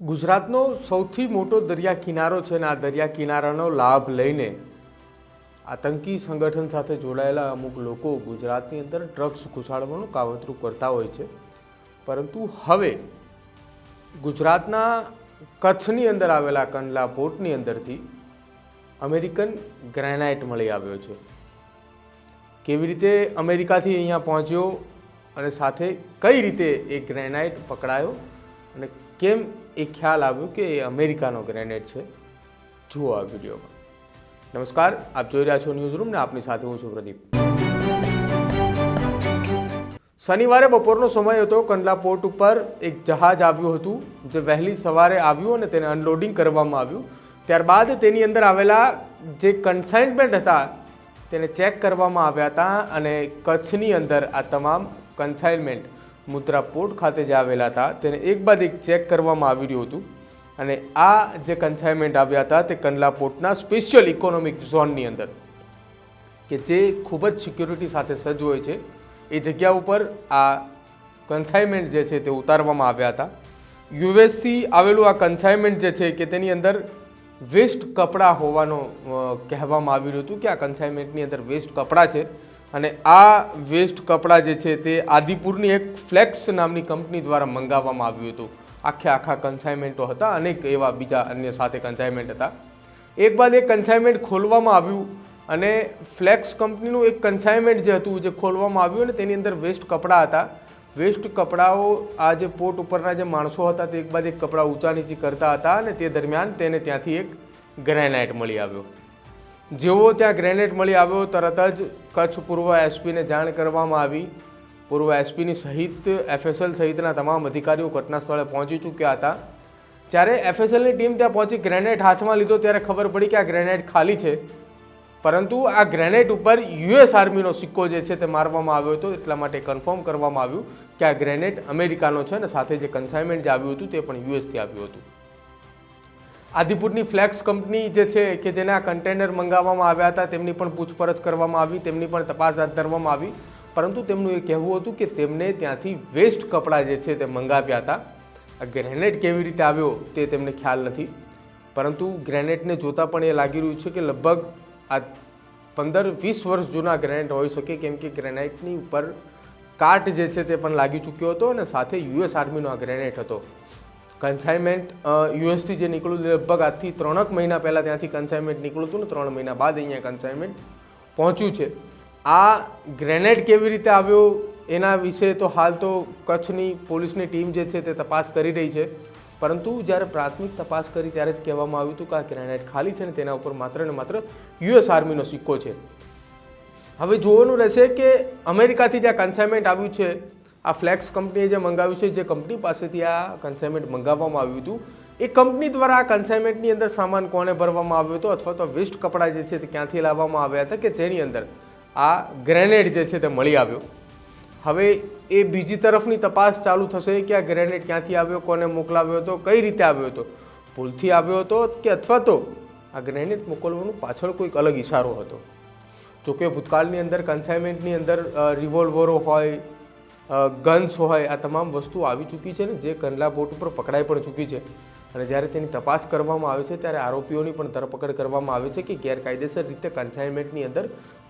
ગુજરાતનો સૌથી મોટો દરિયા કિનારો છે અને આ દરિયા કિનારાનો લાભ લઈને આતંકી સંગઠન સાથે જોડાયેલા અમુક લોકો ગુજરાતની અંદર ડ્રગ્સ ઘુસાડવાનું કાવતરું કરતા હોય છે. પરંતુ હવે ગુજરાતના કચ્છની અંદર આવેલા કંડલા પોર્ટની અંદરથી અમેરિકન ગ્રેનાઇટ મળી આવ્યો છે. કેવી રીતે અમેરિકાથી અહીંયા પહોંચ્યો અને સાથે કઈ રીતે એ ગ્રેનાઇટ પકડાયો? અને કેમ એ ખ્યાલ આવ્યો કે એ અમેરિકાનો ગ્રેનેડ છે? જુઓ આ વિડીયોમાં. નમસ્કાર, આપ જોઈ રહ્યા છો ન્યૂઝ રૂમ ને આપની સાથે હું છું પ્રદીપ. શનિવારે બપોરનો સમય હતો. કંડલા પોર્ટ ઉપર એક જહાજ આવ્યું હતું, જે વહેલી સવારે આવ્યું અને તેને અનલોડિંગ કરવામાં આવ્યું. ત્યારબાદ તેની અંદર આવેલા જે કન્સાઇનમેન્ટ હતા, તેને ચેક કરવામાં આવ્યા હતા અને કચ્છની અંદર આ તમામ કન્સાઇનમેન્ટ મુદ્રા પોર્ટ ખાતે જે આવેલા હતા, તેને એક બાદ એક ચેક કરવામાં આવી રહ્યું હતું. અને આ જે કન્સાઇનમેન્ટ આવ્યા હતા, તે કંડલા પોર્ટના સ્પેશિયલ ઇકોનોમિક ઝોનની અંદર. કે જે ખૂબ જ સિક્યોરિટી સાથે સજ્જ હોય છે. એ જગ્યા ઉપર આ કન્સાઇનમેન્ટ જે છે તે ઉતારવામાં આવ્યા હતા. યુએસથી આવેલું આ કન્સાઇનમેન્ટ જે છે કે તેની અંદર વેસ્ટ કપડાં હોવાનો કહેવામાં આવી રહ્યું હતું કે આ કન્સાઇનમેન્ટની અંદર વેસ્ટ કપડાં છે. અને આ વેસ્ટ કપડાં જે છે તે આદિપુરની એક ફ્લેક્સ નામની કંપની દ્વારા મંગાવવામાં આવ્યું હતું. આખે આખા કન્સાઇનમેન્ટો હતા, અનેક એવા બીજા અન્ય સાથે કન્સાઇનમેન્ટ હતા. એક બાદ એક કન્સાઇનમેન્ટ ખોલવામાં આવ્યું અને ફ્લેક્સ કંપનીનું એક કન્સાઇનમેન્ટ જે હતું જે ખોલવામાં આવ્યું અને તેની અંદર વેસ્ટ કપડાં હતા. વેસ્ટ કપડાઓ આ જે પોટ ઉપરના જે માણસો હતા તે એક બાદ એક કપડાં ઊંચા નીચી કરતા હતા અને તે દરમિયાન તેને ત્યાંથી એક ગ્રેનાઇટ મળી આવ્યો. જેવો ત્યાં ગ્રેનેડ મળી આવ્યો, તરત જ કચ્છ પૂર્વ એસપીને જાણ કરવામાં આવી. પૂર્વ એસપીની સહિત, એફએસએલ સહિતના તમામ અધિકારીઓ ઘટના સ્થળે પહોંચી ચૂક્યા હતા. જ્યારે એફએસએલની ટીમ ત્યાં પહોંચી ગ્રેનેડ હાથમાં લીધો, ત્યારે ખબર પડી કે આ ગ્રેનેડ ખાલી છે. પરંતુ આ ગ્રેનેડ ઉપર યુએસ આર્મીનો સિક્કો જે છે તે મારવામાં આવ્યો હતો, એટલા માટે કન્ફર્મ કરવામાં આવ્યું કે આ ગ્રેનેડ અમેરિકાનો છે અને સાથે જે કન્સાઇનમેન્ટ જે આવ્યું હતું તે પણ યુએસથી આવ્યું હતું. આદિપુરની ફ્લેક્સ કંપની જે છે કે જેને કન્ટેનર મંગાવવામાં આવ્યા હતા, તેમની પણ પૂછપરછ કરવામાં આવી, તેમની પણ તપાસ હાથ ધરવામાં આવી. પરંતુ તેમનું એ કહેવું હતું કે તેમને ત્યાંથી વેસ્ટ કપડાં જે છે તે મંગાવ્યા હતા. આ ગ્રેનેડ કેવી રીતે આવ્યો તે તેમને ખ્યાલ નથી. પરંતુ ગ્રેનેડને જોતાં પણ એ લાગી રહ્યું છે કે લગભગ આ પંદર વીસ વર્ષ જૂના ગ્રેનેડ હોઈ શકે, કેમ કે ગ્રેનાઇટની ઉપર કાટ જે છે તે પણ લાગી ચૂક્યો હતો અને સાથે યુએસ આર્મીનો આ ગ્રેનેડ હતો. કન્સાઇનમેન્ટ યુએસથી જે નીકળ્યું લગભગ આજથી ત્રણક મહિના પહેલાં ત્યાંથી કન્સાઇનમેન્ટ નીકળ્યું હતું ને, ત્રણ મહિના બાદ અહીંયા કન્સાઇનમેન્ટ પહોંચ્યું છે. આ ગ્રેનેડ કેવી રીતે આવ્યો એના વિશે તો હાલ તો કચ્છની પોલીસની ટીમ જે છે તે તપાસ કરી રહી છે. પરંતુ જ્યારે પ્રાથમિક તપાસ કરી ત્યારે જ કહેવામાં આવ્યું હતું કે આ ગ્રેનેડ ખાલી છે ને તેના ઉપર માત્ર ને માત્ર યુએસ આર્મીનો સિક્કો છે. હવે જોવાનું રહેશે કે અમેરિકાથી જે આ કન્સાઇનમેન્ટ આવ્યું છે આ ફ્લેક્સ કંપનીએ જે મંગાવ્યું છે, જે કંપની પાસેથી આ કન્સાઇનમેન્ટ મંગાવવામાં આવ્યું હતું, એ કંપની દ્વારા આ કન્સાઇનમેન્ટની અંદર સામાન કોણે ભરવામાં આવ્યો હતો અથવા તો વેસ્ટ કપડાં જે છે તે ક્યાંથી લાવવામાં આવ્યા હતા કે જેની અંદર આ ગ્રેનેડ જે છે તે મળી આવ્યો. હવે એ બીજી તરફની તપાસ ચાલુ થશે કે આ ગ્રેનેડ ક્યાંથી આવ્યો, કોને મોકલાવ્યો હતો, કઈ રીતે આવ્યો હતો? ભૂલથી આવ્યો હતો કે અથવા તો આ ગ્રેનેડ મોકલવાનું પાછળ કોઈક અલગ ઈશારો હતો? જોકે ભૂતકાળની અંદર કન્સાઇનમેન્ટની અંદર રિવોલ્વરો હોય ગન્સ હોય આ તમામ વસ્તુ આવી ચૂકી છે ને, જે કંડલા બોટ ઉપર પકડાઈ પણ ચૂકી છે. અને જ્યારે તેની તપાસ કરવામાં આવે છે, ત્યારે આરોપીઓની પણ ધરપકડ કરવામાં આવે છે કે ગેરકાયદેસર રીતે કન્સાઇનમેન્ટની અંદર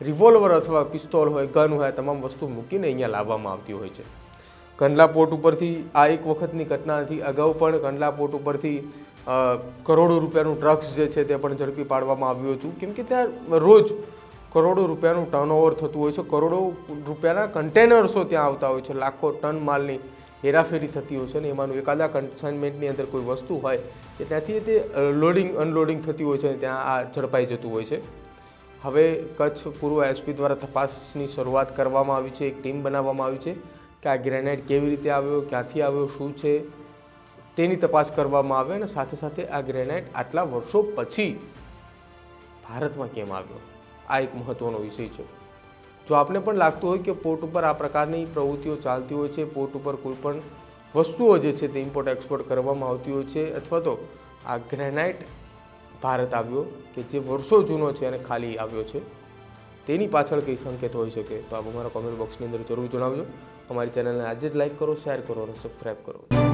રિવોલ્વર અથવા પિસ્તોલ હોય, ગન હોય તમામ વસ્તુ મૂકીને અહીંયા લાવવામાં આવતી હોય છે. કંડલા પોર્ટ ઉપરથી આ એક વખતની ઘટના નથી અગાઉ પણ કંડલા પોર્ટ ઉપરથી કરોડો રૂપિયાનું ડ્રગ્સ જે છે તે પણ ઝડપી પાડવામાં આવ્યું હતું. કેમ કે ત્યાં રોજ કરોડો રૂપિયાનું ટર્નઓવર થતું હોય છે. કરોડો રૂપિયાના કન્ટેનર્સો ત્યાં આવતા હોય છે. લાખો ટન માલની હેરાફેરી થતી હોય છે ને એમાંનું એકાદા કન્સાઇનમેન્ટની અંદર કોઈ વસ્તુ હોય કે ત્યાંથી તે લોડિંગ અનલોડિંગ થતી હોય છે અને ત્યાં આ ઝડપાઈ જતું હોય છે. હવે કચ્છ પૂર્વ એસપી દ્વારા તપાસની શરૂઆત કરવામાં આવી છે. એક ટીમ બનાવવામાં આવી છે કે આ ગ્રેનાઇટ કેવી રીતે આવ્યો, ક્યાંથી આવ્યો, શું છે? તેની તપાસ કરવામાં આવે અને સાથે સાથે આ ગ્રેનાઇટ આટલા વર્ષો પછી ભારતમાં કેમ આવ્યો? આ એક મહત્વનો વિષય છે. જો આપને પણ લાગતું હોય કે પોર્ટ ઉપર આ પ્રકારની પ્રવૃત્તિઓ ચાલતી હોય છે, પોર્ટ ઉપર કોઈ પણ વસ્તુઓ જે છે તે ઇમ્પોર્ટ એક્સપોર્ટ કરવામાં આવતી હોય છે, અથવા તો આ ગ્રેનાઇટ ભારત આવ્યો કે જે વર્ષો જૂનો છે અને ખાલી આવ્યો છે, તેની પાછળ કંઈ સંકેત હોઈ શકે, તો આપ અમારા કોમેન્ટ બોક્સની અંદર જરૂર જણાવજો. અમારી ચેનલને આજે જ લાઈક કરો શેર કરો અને સબસ્ક્રાઈબ કરો.